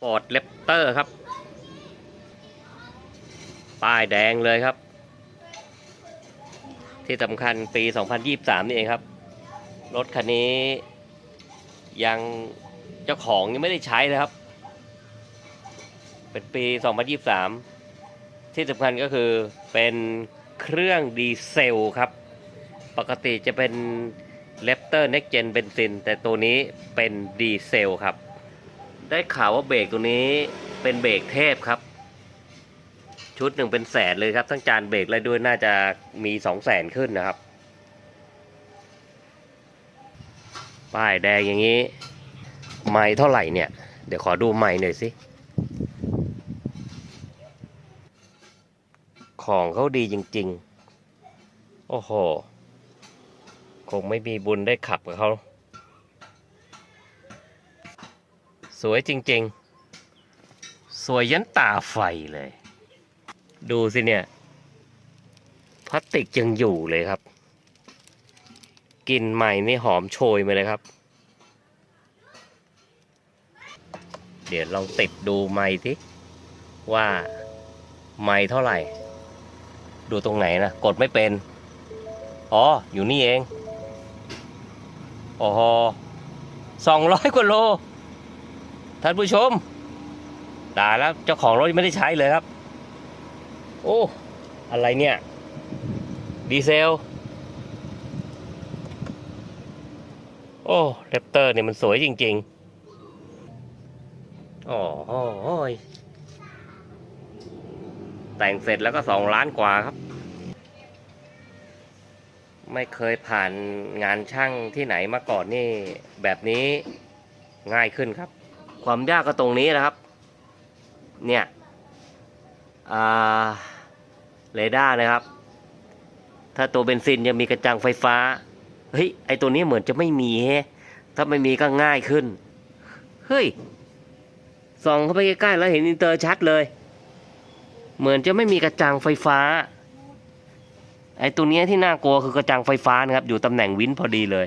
ฟอร์ดเลปเตอร์ครับ ป้ายแดงเลยครับ ที่สำคัญปี 2023 นี่เองครับ รถคันนี้ยังเจ้าของยังไม่ได้ใช้เลยครับ เป็นปี 2023 ที่สำคัญก็คือเป็นเครื่องดีเซลครับ ปกติจะเป็นเลปเตอร์เน็กเจนเบนซิน แต่ตัวนี้เป็นดีเซลครับ ได้ข่าวว่าเบรกตัวนี้เป็นเบรกเทพครับ ชุดหนึ่งเป็นแสนเลยครับ ทั้งจานเบรกและด้วยน่าจะมีสองแสนขึ้นนะครับ ป้ายแดงอย่างนี้ ไม่เท่าไหร่เนี่ย เดี๋ยวขอดูไม่หน่อยสิ ของเขาดีจริง ๆ โอ้โห คงไม่มีบุญได้ขับกับเขา สวยจริง ๆ สวยยันตาไฟเลย ดูสิเนี่ย พลาสติกยังอยู่เลยครับกลิ่นใหม่นี่หอมโชยมาเลยครับ เดี๋ยวลองติดดูไม้ที่ว่าไม้เท่าไหร่ ดูตรงไหนนะ กดไม่เป็น อ๋อ อยู่นี่เองโอ้โหสองร้อยกว่าโล ท่านผู้ชมตายแล้วเจ้าของรถไม่ได้ใช้เลยครับ โอ้อะไรเนี่ย ดีเซล โอ้เรปเตอร์เนี่ยมันสวยจริงๆโอ้โหยแต่งเสร็จแล้วก็สองล้านกว่าครับ ไม่เคยผ่านงานช่างที่ไหนมาก่อนนี่ แบบนี้ง่ายขึ้นครับ ความยากก็ตรงนี้นะครับ เนี่ยเรดาร์นะครับ ถ้าตัวเบนซินยังมีกระจังไฟฟ้า เฮ้ย ไอตัวนี้เหมือนจะไม่มีฮะถ้าไม่มีก็ง่ายขึ้น เฮ้ย ส่องเข้าไปใกล้ๆแล้วเห็นอินเตอร์ชัดเลย เหมือนจะไม่มีกระจังไฟฟ้า ไอตัวนี้ที่น่ากลัวคือกระจังไฟฟ้านะครับ อยู่ตำแหน่งวินพอดีเลย